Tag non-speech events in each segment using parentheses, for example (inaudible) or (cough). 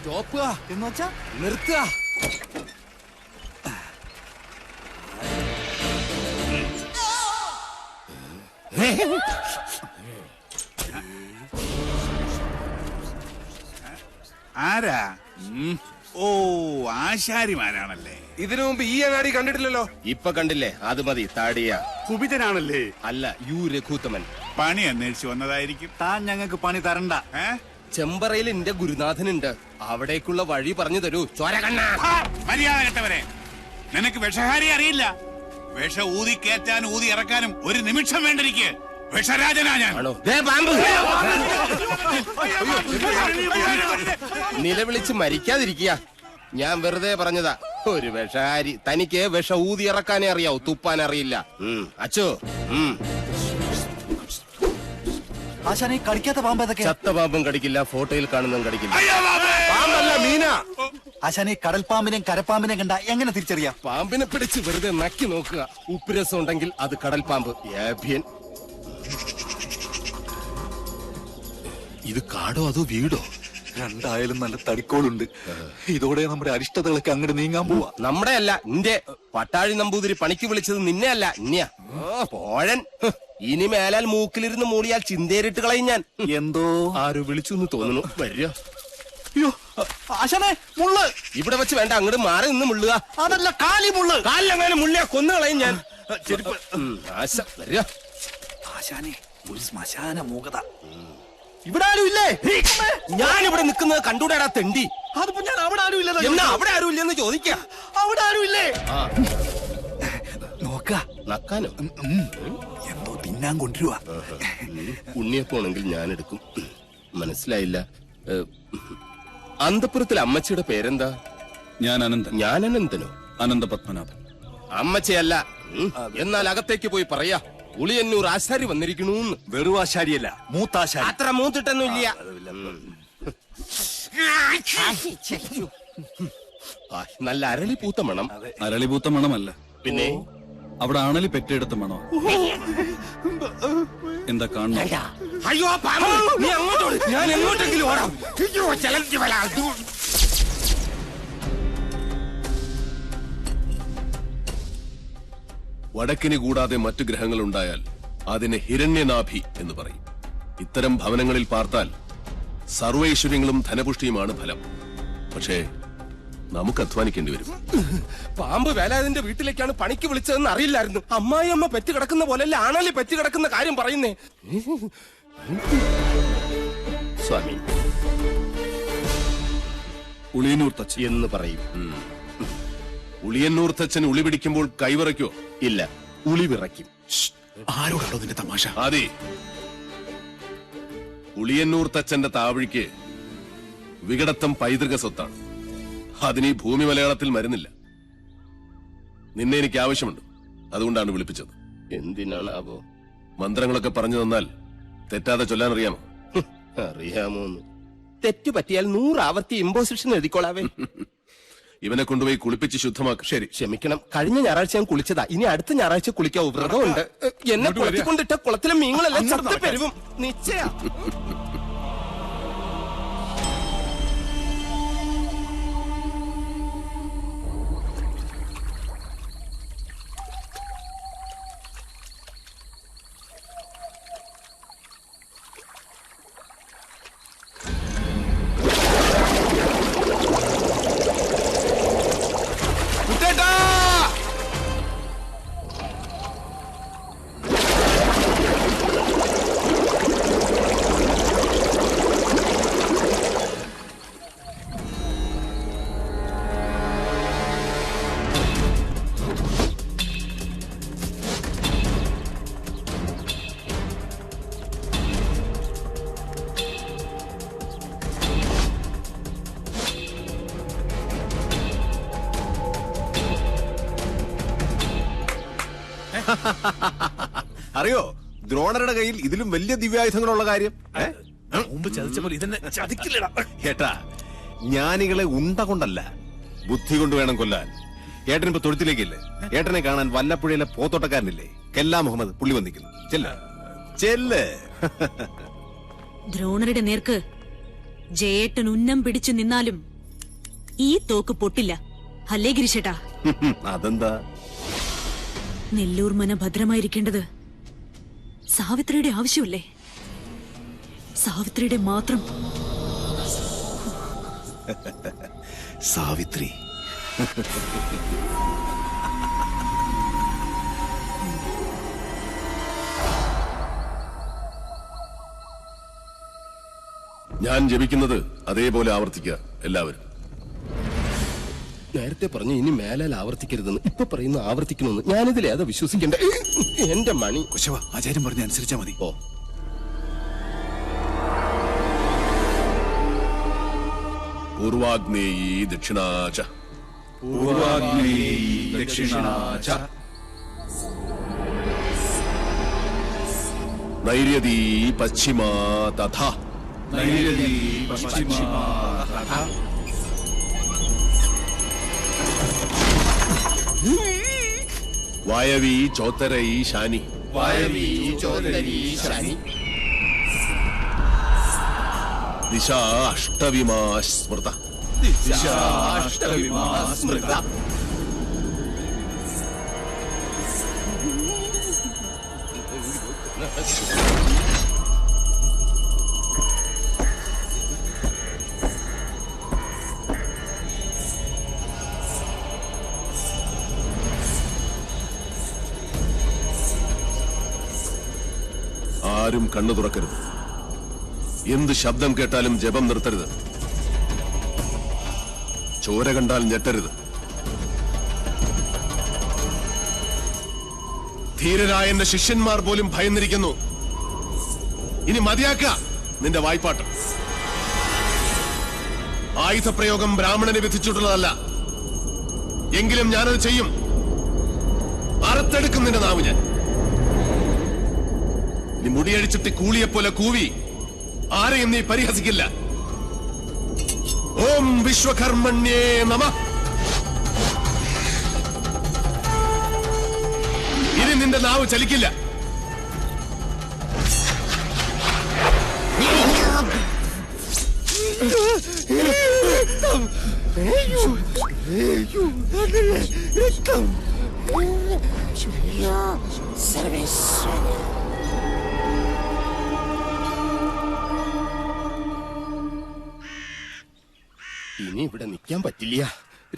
സ്റ്റോപ്പുക എന്ന് വെച്ചാ നിർത്തുക. ആരാ? ഓ ആശാരിമാരാണല്ലേ. ഇതിനു മുമ്പ് ഈ അങ്ങാടി കണ്ടിട്ടില്ലല്ലോ. ഇപ്പൊ കണ്ടില്ലേ? അത് മതി താടിയ. കുപിതനാണല്ലേ? അല്ല യു രഘുത്തമൻ. പണി അന്വേഷിച്ചു വന്നതായിരിക്കും. താൻ ഞങ്ങൾക്ക് പണി തരണ്ട. ഏ? ചെമ്പറയിൽ എന്റെ ഗുരുനാഥനുണ്ട്. അവിടേക്കുള്ള വഴി പറഞ്ഞു തരൂ. ചോരകണ്ണ ആ, മര്യാദ നിനക്ക് വിഷഹാരി അറിയില്ല. വിഷ ഊതി കയറ്റാനും ഊതി ഇറക്കാനും ഒരു നിമിഷം വേണ്ടിരിക്കെ. വിഷരാജനാ ഞാൻ. നിലവിളിച്ച് മരിക്കാതിരിക്കുക. ഞാൻ വെറുതെ പറഞ്ഞതാ ഒരു വിഷഹാരി. തനിക്ക് വിഷ ഊതി ഇറക്കാനേ അറിയാവൂ തുപ്പാൻ അറിയില്ല അച്ചോ. ആശാനെ കടിക്കാത്ത പാമ്പ് ഏതൊക്കെ ചത്ത പാമ്പും കടിക്കില്ല ഫോട്ടോയിൽ കാണുന്നതും കടിക്കില്ല! പാമ്പല്ല മീന. ആശാനെ കടൽ പാമ്പിനെയും കരപ്പാമ്പിനെയും കണ്ട എങ്ങനെ തിരിച്ചറിയാം? പാമ്പിനെ പിടിച്ച് വെറുതെ നക്കി നോക്കുക. ഉപ്പുരസം ഉണ്ടെങ്കിൽ അത് കടൽ പാമ്പ് ഏഭ്യൻ. ഇത് കാടോ അതോ വീടോ? രണ്ടായാലും നല്ല തടിക്കോളുണ്ട്. ഇതോടെ നമ്മുടെ അരിഷ്ടതകളൊക്കെ അങ്ങോട്ട് നീങ്ങാൻ പോവാ. നമ്മുടെ അല്ല നിന്റെ പട്ടാഴി നമ്പൂതിരി പണിക്ക് വിളിച്ചത് നിന്നെ അല്ല ഇന്നെയാ പോഴൻ. ഇനി മേലാൽ മൂക്കിലിരുന്ന് മൂളിയാൽ ചിന്തേറിട്ട് കളയും ഞാൻ. എന്തോ? ആരോ വിളിച്ചു എന്ന് തോന്നുന്നു. വരിക. അയ്യോ ആശാനെ മുള്ള്. ഇവിടെ വെച്ച് വേണ്ട അങ്ങോട്ട് മാറി നിന്ന് മുള്ളുക. അതല്ല കാലി മുള്ള്. കാലിലെങ്ങനെ മുള്ളിയാ കൊന്നു കളയും ഞാൻ. ഉം, ആശ വരിക. ആശാനെ ഒരു ശ്മശാന മൂകത. ഇവിടെ ആരും ഇല്ലേ? ഞാൻ ഇവിടെ നിൽക്കുന്നത് കണ്ടൂടാടാ തെണ്ടി. അതിപ്പോ ഞാൻ അവിടെ ആരും ഇല്ല എന്നാ അവിടെ ആരും ഇല്ലെന്ന് ചോദിക്കാം. അവിടെ ആരും ഇല്ലേ? നക്കാനോ? എന്തോ തിന്നാൻ കൊണ്ടുവരുവാ. ഉണ്ണിയപ്പോണെങ്കിൽ ഞാൻ എടുക്കും മനസ്സിലായില്ല. അന്തപുരത്തിലെ അന്തപുരത്തിൽ അമ്മച്ചിയുടെ പേരെന്താ? ഞാൻ അനന്തൻ. ഞാൻ അനന്തനോ? അനന്ത പത്മനാഭൻ. അമ്മച്ചയല്ല. എന്നാൽ അകത്തേക്ക് പോയി പറയാ. ഉളിയന്നൂർ ആശാരി വന്നിരിക്കണൂന്ന്. വെറുവാശാരിയല്ല മൂത്താശാരി. അത്ര മൂത്തിട്ടൊന്നുമില്ല. ആ, നല്ല അരളി പൂത്ത മണം. അരളിപൂത്ത മണമല്ല. പിന്നെ? അവിടെ ആണലി പെറ്റെടുത്ത മണോ? എന്താ കാണണം അയ്യോ നീ അങ്ങോട്ട് ഞാൻ എങ്ങോട്ടെങ്കിലും ഓടാം. വടക്കിന് കൂടാതെ മറ്റു ഗ്രഹങ്ങൾ ഉണ്ടായാൽ അതിനെ ഹിരണ്യനാഭി എന്ന് പറയും. ഇത്തരം ഭവനങ്ങളിൽ പാർത്താൽ സർവൈശ്വര്യങ്ങളും ധനപുഷ്ടിയുമാണ് ഫലം. പക്ഷേ നമുക്ക് അധ്വാനിക്കേണ്ടി വരും. പാമ്പ് വേലാതിന്റെ വീട്ടിലേക്കാണ് പണിക്ക് വിളിച്ചതെന്ന് അറിയില്ലായിരുന്നു. അമ്മായി അമ്മ പെറ്റി കിടക്കുന്ന പോലെയല്ല ആണല്ലേ പെറ്റി കിടക്കുന്ന കാര്യം പറയുന്നേ? സ്വാമി. ഉളിയനൂർ തച്ചൻ. എന്ന് പറയും. ഉളിയന്നൂർ തച്ചൻ ഉളി പിടിക്കുമ്പോൾ കൈവിറയ്ക്കോ ഇല്ല. ഉളി വിറയ്ക്കും. ആരോടാണോ നിന്റെ തമാശ? അതെ ഉളിയന്നൂർ തച്ചന്റെ താവഴിക്ക് വികടത്തം പൈതൃക സ്വത്താണ്. അതിന് ഈ ഭൂമി മലയാളത്തിൽ മരുന്നില്ല. നിന്നെ എനിക്ക് ആവശ്യമുണ്ട്. അതുകൊണ്ടാണ് വിളിപ്പിച്ചത്. എന്തിനാണാവോ? മന്ത്രങ്ങളൊക്കെ പറഞ്ഞു തന്നാൽ തെറ്റാതെ ചൊല്ലാൻ അറിയാമോ അറിയാമോ അറിയാമോന്ന്. തെറ്റു പറ്റിയാൽ നൂറാവർത്തി ഇമ്പോസിഷൻ എഴുതിക്കോളാവേ. ഇവനെ കൊണ്ടുപോയി കുളിപ്പിച്ച് ശുദ്ധമാക്കും ശരി. ക്ഷമിക്കണം. കഴിഞ്ഞ ഞായറാഴ്ച ഞാൻ കുളിച്ചതാ. ഇനി അടുത്ത ഞായറാഴ്ച കുളിക്കാവൂ. വ്രതമുണ്ട്. എന്നെ കുളത്തിക്കൊണ്ടിട്ട കുളത്തിലെ മീങ്ങളെല്ലാം ചത്ത് പെരുവും. നിശ്ചയ. (laughs) അറിയോ? ദ്രോണരുടെ കയ്യിൽ ഇതിലും വലിയ ദിവ്യായുധങ്ങളുള്ള കാര്യം? മുമ്പ് ചതിച്ചപ്പോൾ ഇതെന്നെ ചതിക്കില്ലടാ. ഏട്ടാ ജ്ഞാനികളെ ഉണ്ട കൊണ്ടല്ല ബുദ്ധി കൊണ്ട് വേണം കൊല്ലാൻ. ഏട്ടൻ ഇപ്പൊ തൊഴുത്തിലേക്കില്ലേ? ഏട്ടനെ കാണാൻ വല്ലപ്പുഴയിലെ പോത്തോട്ടക്കാരനില്ലേ? കെല്ലാ മുഹമ്മദ് പുള്ളി വന്നിക്കുന്നു ചെല്ല. ചെല്ല്. ദ്രോണരുടെ നേർക്ക് ജയേട്ടൻ ഉന്നം പിടിച്ചു നിന്നാലും ഈ തോക്ക് പൊട്ടില്ല. അല്ലേ ഗിരിശേട്ടാ? (laughs) അതെന്താ? നെല്ലൂർ മന ഭദ്രമായിരിക്കേണ്ടത് സാവിത്രിയുടെ ആവശ്യമില്ലേ? സാവിത്രിയുടെ മാത്രം. സാവിത്രി. ഞാൻ ജപിക്കുന്നത് അതേപോലെ ആവർത്തിക്കുക എല്ലാവരും. നേരത്തെ പറഞ്ഞു ഇനി മേലാൽ ആവർത്തിക്കരുതെന്ന്. ഇപ്പൊ പറയുന്ന ആവർത്തിക്കണമെന്ന് ഞാനിതിൽ ഏതാ വിശ്വസിക്കണ്ടേ. എന്റെ മണി. കുശവ ആചാര്യം പറഞ്ഞ അനുസരിച്ചാ മതി. ഓ. പൂർവാഗ്നേ ദക്ഷിണാച. ദക്ഷിണാച. നൈര്യദീ പശ്ചിമാ തഥാ വായവീ ഈ ശാനി. ദിശ അഷ്ടവിമാ സ്മൃത. ആരും കണ്ണു തുറക്കരുത്. എന്ത് ശബ്ദം കേട്ടാലും ജപം നിർത്തരുത്. ചോര കണ്ടാൽ ഞെട്ടരുത്. ധീരനായ എന്റെ ശിഷ്യന്മാർ പോലും ഭയന്നിരിക്കുന്നു. ഇനി മതിയാക്ക നിന്റെ വായ്പാട്ട്. ആയുധപ്രയോഗം ബ്രാഹ്മണന് വിധിച്ചിട്ടുള്ളതല്ല. എങ്കിലും ഞാനത് ചെയ്യും. അറുത്തെടുക്കും നിന്റെ നാവ് ഞാൻ. നീ മുടിയഴിച്ചിട്ട് കൂളിയെപ്പോലെ കൂവി ആരെയും നീ പരിഹസിക്കില്ല ഓം വിശ്വകർമ്മണ്യേ നമ ഇനി നിന്റെ നാവ് ചലിക്കില്ല ഇനി ഇവിടെ നിൽക്കാൻ പറ്റില്ല.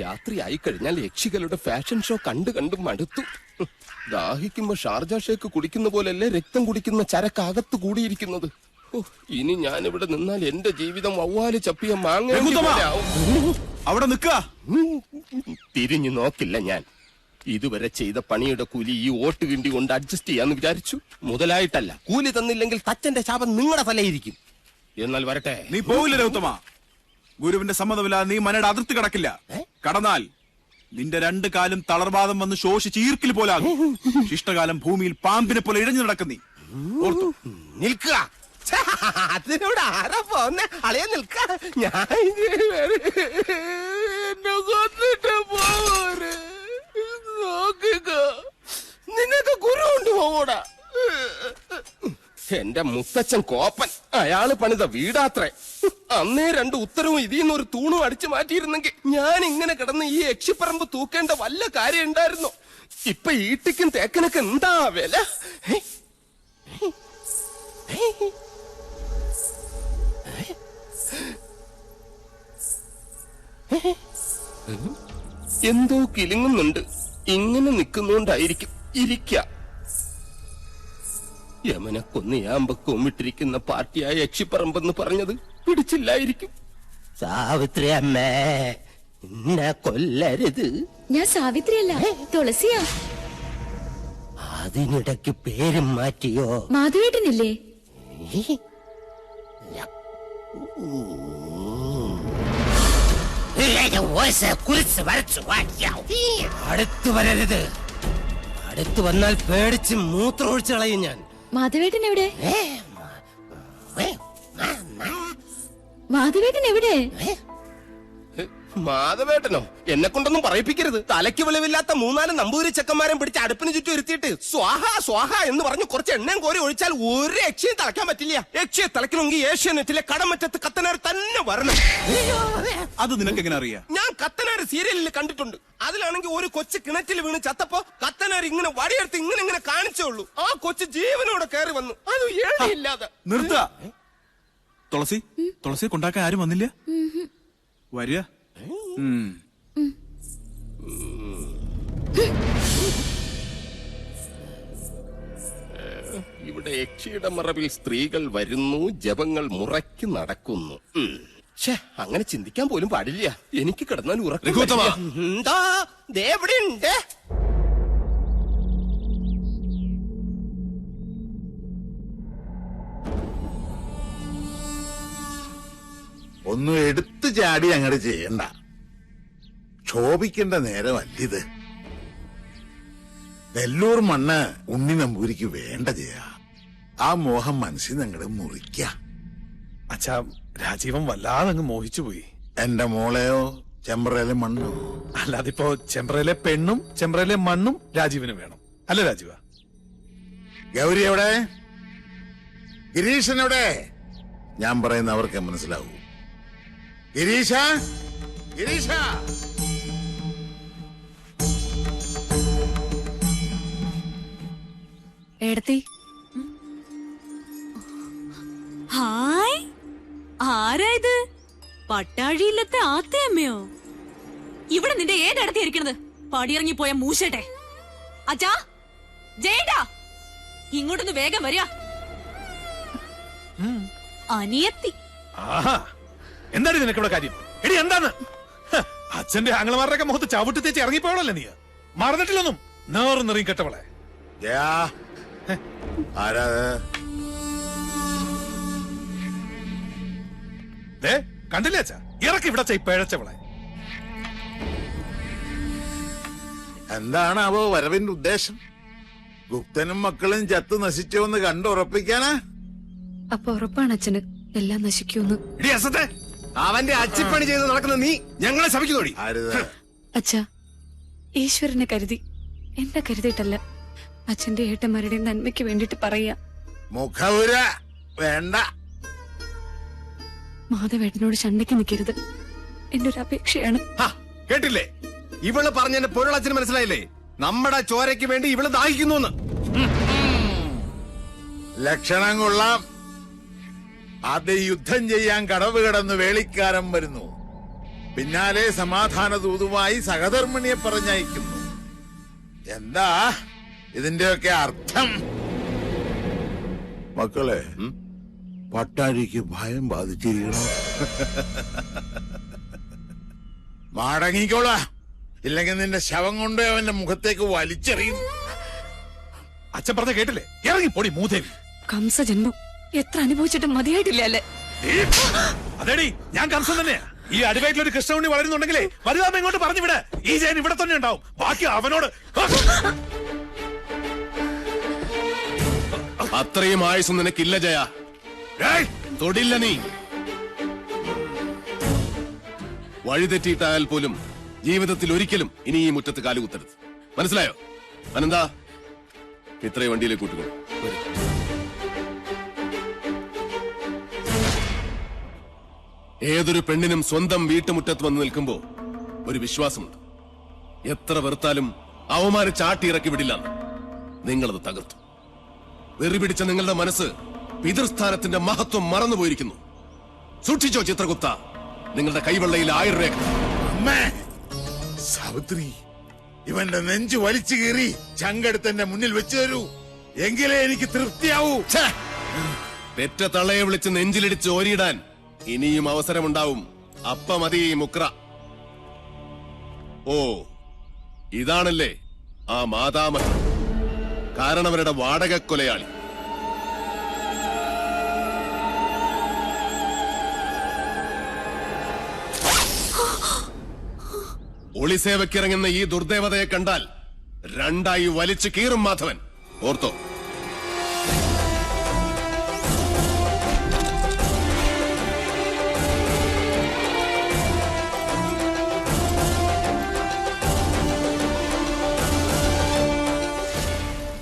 രാത്രി ആയി കഴിഞ്ഞാൽ യക്ഷികളുടെ ഫാഷൻ ഷോ കണ്ടു കണ്ടും മടുത്തു. ദാഹിക്കുമ്പോ ഷാർജ ഷേക്ക് കുടിക്കുന്ന പോലല്ലേ രക്തം കുടിക്കുന്ന ചരക്കകത്ത് കൂടിയിരിക്കുന്നത്. ഇനി ഞാൻ ഇവിടെ നിന്നാൽ എന്റെ ജീവിതം വവ്വാൽ ചപ്പിയ മാങ്ങ! അവിടെ നിൽക്കുക. തിരിഞ്ഞു നോക്കില്ല ഞാൻ. ഇതുവരെ ചെയ്ത പണിയുടെ കൂലി ഈ ഓട്ട് കിണ്ടി കൊണ്ട് അഡ്ജസ്റ്റ് ചെയ്യാന്ന് വിചാരിച്ചു. മുതലായിട്ടല്ല. കൂലി തന്നില്ലെങ്കിൽ തച്ചന്റെ ശാപം നിങ്ങളുടെ തലയിരിക്കും എന്നാൽ വരട്ടെ. നീ പോവില്ല രൗത്തമ ഗുരുവിന്റെ സമ്മതമില്ലാതെ നീ മനയുടെ അതിർത്തി കടക്കില്ല. കടന്നാൽ നിന്റെ രണ്ട് കാലും തളർവാദം വന്ന് ശോഷിച്ച് ഈർക്കിൽ പോലാകും. ശിഷ്ടകാലം ഭൂമിയിൽ പാമ്പിനെ പോലെ ഇഴഞ്ഞു നടക്കുന്ന. നീ ഓർത്തു നിൽക്കുക. ഛെ, അതിനോട് ആരാ പോന്നെ? അളയെ നിൽക്ക. ഞാൻ ഇങ്ങനെ വരെ- എന്നെ കൊന്നിട്ട് പോവര് നോക്കുക. നിനക്ക് ഗുരു പോകൂടാ എന്റെ മുത്തച്ഛൻ കോപ്പൻ. അയാൾ പണിത വീടാത്രേ. അന്നേ രണ്ട് ഉത്തരവും ഇതിന്ന് ഒരു തൂണും അടിച്ചു മാറ്റിയിരുന്നെങ്കിൽ ഞാൻ ഇങ്ങനെ കിടന്ന് ഈ യക്ഷിപ്പറമ്പ് തൂക്കേണ്ട വല്ല കാര്യം ഉണ്ടായിരുന്നോ? ഇപ്പൊ ഈട്ടിക്കും തേക്കനൊക്കെ എന്താ വില? എന്തോ കിലുങ്ങുന്നുണ്ട്. ഇങ്ങനെ നിൽക്കുന്നോണ്ടായിരിക്കും ഇരിക്ക. യമനെ കൊന്നിയാമ്പ വിട്ടിരിക്കുന്ന പാർട്ടിയായ യക്ഷിപ്പറമ്പെന്ന് പറഞ്ഞത് പിടിച്ചില്ലായിരിക്കും. സാവിത്രി അമ്മേ എന്നെ കൊല്ലരുത്. ഞാൻ സാവിത്രി സാവിത്രിയല്ല തുളസിയാ. അതിനിടയ്ക്ക് പേരും മാറ്റിയോ? മാധവേട്ടനില്ലേ? അടുത്തു വരരുത്. അടുത്തു വന്നാൽ പേടിച്ച് മൂത്രമൊഴിച്ചു കളയും ഞാൻ. മാധവേട്ടൻ എവിടെ? മാധവേട്ടൻ എവിടെ? മാധവേട്ടനോ എന്നെ കൊണ്ടൊന്നും പറയിപ്പിക്കരുത്. തലയ്ക്ക് വെളിവില്ലാത്ത മൂന്നാൽ നമ്പൂരി ചെക്കന്മാരെ പിടിച്ച് അടുപ്പിന് ചുറ്റും ഇരുത്തിയിട്ട് സ്വാഹ സ്വാഹ എന്ന് പറഞ്ഞ് കുറച്ച് എണ്ണയും കോരി ഒഴിച്ചാൽ ഒരു യക്ഷയും തളയ്ക്കാൻ പറ്റില്ല. യക്ഷയെ തളയ്ക്കണമെങ്കിൽ ഏഷ്യാനെറ്റിലെ കടമറ്റത്ത് കത്തനാർ തന്നെ വരണം. അത് നിനക്ക് എങ്ങനെ അറിയാം? ഞാൻ കത്തനാർ സീരിയലിൽ കണ്ടിട്ടുണ്ട്. അതിലാണെങ്കിൽ ഒരു കൊച്ചു കിണറ്റിൽ വീണ് ചത്തപ്പോ കത്തനാർ ഇങ്ങനെ വടിയെടുത്ത് ഇങ്ങനെ ഇങ്ങനെ കാണിച്ചേ ഉള്ളൂ. ആ കൊച്ചു ജീവനോടെ കയറി വന്നു. അത് ഏഴില്ലാതെ നിർത്ത. തുളസി തുളസി കൊണ്ടാക്കാൻ ആരും വന്നില്ല? വരിക. ഇവിടെ യക്ഷിയുടെ മറവിൽ സ്ത്രീകൾ വരുന്നു ജപങ്ങൾ മുറയ്ക്ക് നടക്കുന്നു. അങ്ങനെ ചിന്തിക്കാൻ പോലും പാടില്ല എനിക്ക് കിടന്നാൽ ഉറക്കം രഘുത്തമ. വരില്ല. എന്താ ദേ ഒന്നും എടുത്തു ചാടി അങ്ങോട്ട് ചെയ്യണ്ട ക്ഷോഭിക്കേണ്ട നേരമല്ലിത്. നെല്ലൂർ മണ്ണ് ഉണ്ണി നമ്പൂരിക്ക് വേണ്ട ചെയ്യാ ആ മോഹം മനസ്സിൽ ഞങ്ങൾ മുറിക്ക. അച്ഛാ രാജീവൻ വല്ലാതെ അങ്ങ് മോഹിച്ചു പോയി. എന്റെ മോളെയോ ചെമ്പ്രയിലെ മണ്ണോ? അല്ലാതെ ഇപ്പോ ചെമ്പ്രയിലെ പെണ്ണും ചെമ്പ്രയിലെ മണ്ണും രാജീവിന് വേണം. അല്ല രാജീവ? ഗൗരി എവിടെ? ഗിരീഷൻ എവിടെ? ഞാൻ പറയുന്ന അവർക്ക് മനസ്സിലാവൂ. ഗിരീഷ ഗിരീഷ ഏടത്തി ഹായ്. ആരാ ഇത്? പട്ടാഴിയില്ലത്തെ ആത്തയമ്മയോ? ഇവിടെ നിന്റെ ഏതടത്തി ഇരിക്കണത്? പടിയിറങ്ങി പോയ മൂശട്ടെ. അച്ഛാ ജയണ്ടാ ഇങ്ങോട്ടൊന്ന് വേഗം വരിക. അനിയത്തി. ആഹാ എന്താണ് നിനക്കിവിടെ കാര്യം? എടി എന്താണ്? അച്ഛന്റെ ആംഗ്ലമാരുടെയൊക്കെ മുഖത്ത് ചവിട്ടി തേച്ച് ഇറങ്ങിപ്പോയല്ലേ നീ? മറന്നിട്ടില്ലൊന്നും? നേറും നിറയും കെട്ടവളെ. ആരാ കണ്ടില്ലേ അച്ഛാ? ഇറക്കി ഇവിടെ പിഴച്ചവളെ. എന്താണാവോ വരവിന്റെ ഉദ്ദേശം? ഗുപ്തനും മക്കളും ചത്തു നശിച്ചോന്ന് കണ്ടുറപ്പിക്കാനാ? അപ്പൊ ഉറപ്പാണ് അച്ഛന് എല്ലാം നശിക്കൂന്ന് അവന്റെ അച്ചിപ്പണി ചെയ്ത് നടക്കുന്ന നീ ഞങ്ങളെ ശപിക്കുന്നോടി. അച്ഛാ ഈശ്വരനെ കരുതി. എന്നെ കരുതിയിട്ടല്ല. അച്ഛന്റെ ഏട്ടന്മാരുടെ നന്മയ്ക്ക് വേണ്ടിട്ട് പറയാ. മുഖവുര വേണ്ട. മാധവേട്ടനോട് ചണ്ടയ്ക്ക് നിൽക്കരുത്. എന്റെ ഒരു അപേക്ഷയാണ് കേട്ടില്ലേ? ഇവൾ പറഞ്ഞതിന്റെ പൊരുളച്ഛന് മനസ്സിലായില്ലേ? നമ്മുടെ ചോരയ്ക്ക് വേണ്ടി ഇവൾ ദാഹിക്കുന്നു ലക്ഷണം കൊള്ളാം. അത് യുദ്ധം ചെയ്യാൻ കടവ് കിടന്ന് വേളിക്കാരൻ വരുന്നു. പിന്നാലെ സമാധാന ദൂതുമായി സഹധർമ്മിണിയെ പറഞ്ഞയക്കുന്നു. എന്താ? ഇതിന്റെയൊക്കെ അർത്ഥം. മക്കളെ പട്ടാഴിക്ക് ഭയം ബാധിച്ചിരിക്കണോ? (laughs) മാടങ്ങിക്കോളാ ഇല്ലെങ്കിൽ നിന്റെ ശവം കൊണ്ട് അവന്റെ മുഖത്തേക്ക് വലിച്ചെറിയും. അച്ഛൻ പറഞ്ഞ കേട്ടില്ലേ? ഇറങ്ങി പൊടി മൂതേവി. കംസ ജന്മം. എത്ര അനുഭവിച്ചിട്ടും മതിയായിട്ടില്ല അല്ലേ? അതേടി ഞാൻ കംസൻ തന്നെയാ. ഈ അടിവയറ്റിൽ ഒരു കൃഷ്ണമുണ്ണി വളരുന്നുണ്ടെങ്കിലേ വലുതാമ ഇങ്ങോട്ട് പറഞ്ഞു വിട്. ഈ ജയൻ ഇവിടെ തന്നെ ഉണ്ടാവും. ബാക്കി അവനോട് അത്രയും ആയുസ് നിനക്കില്ല ജയ! തൊടില്ല നീ. വഴിതെറ്റിയിട്ടായാൽ പോലും ജീവിതത്തിൽ ഒരിക്കലും ഇനി ഈ മുറ്റത്ത് കാലുകുത്തരുത് മനസ്സിലായോ? അനന്താ ഇത്രയും വണ്ടിയിലേക്ക് കൂട്ടുകൊള്ളു ഏതൊരു പെണ്ണിനും സ്വന്തം വീട്ടുമുറ്റത്ത് വന്ന് നിൽക്കുമ്പോ ഒരു വിശ്വാസമുണ്ട്. എത്ര വെറുത്താലും അവമാരെ ചാട്ടിയിറക്കി വിടില്ല നിങ്ങളത് തകർത്തു. വെറി പിടിച്ച നിങ്ങളുടെ മനസ്സ് പിതൃസ്ഥാനത്തിന്റെ മഹത്വം മറന്നുപോയിരിക്കുന്നു. സൂക്ഷിച്ചോ ചിത്രഗുപ്ത. നിങ്ങളുടെ കൈവെള്ളയിൽ ആയിരം രേഖ അമ്മേ! സാവിത്രി ഇവന്റെ നെഞ്ചു വലിച്ചു കീറി ചങ്കടുത്തന്റെ മുന്നിൽ വെച്ചു തരൂ. എങ്കിലേ എനിക്ക് തൃപ്തിയാവൂ! പെറ്റ തള്ളയെ വിളിച്ച് നെഞ്ചിലിടിച്ച് ഓരിയിടാൻ ഇനിയും അവസരമുണ്ടാവും. അപ്പ മതി മുക്ര. ഓ ഇതാണല്ലേ ആ മാതാമഹൻ കാരണവരുടെ വാടക കൊലയാളി. ഒളിസേവക്കിറങ്ങുന്ന ഈ ദുർദേവതയെ കണ്ടാൽ രണ്ടായി വലിച്ചു കീറും മാധവൻ. ഓർത്തോ?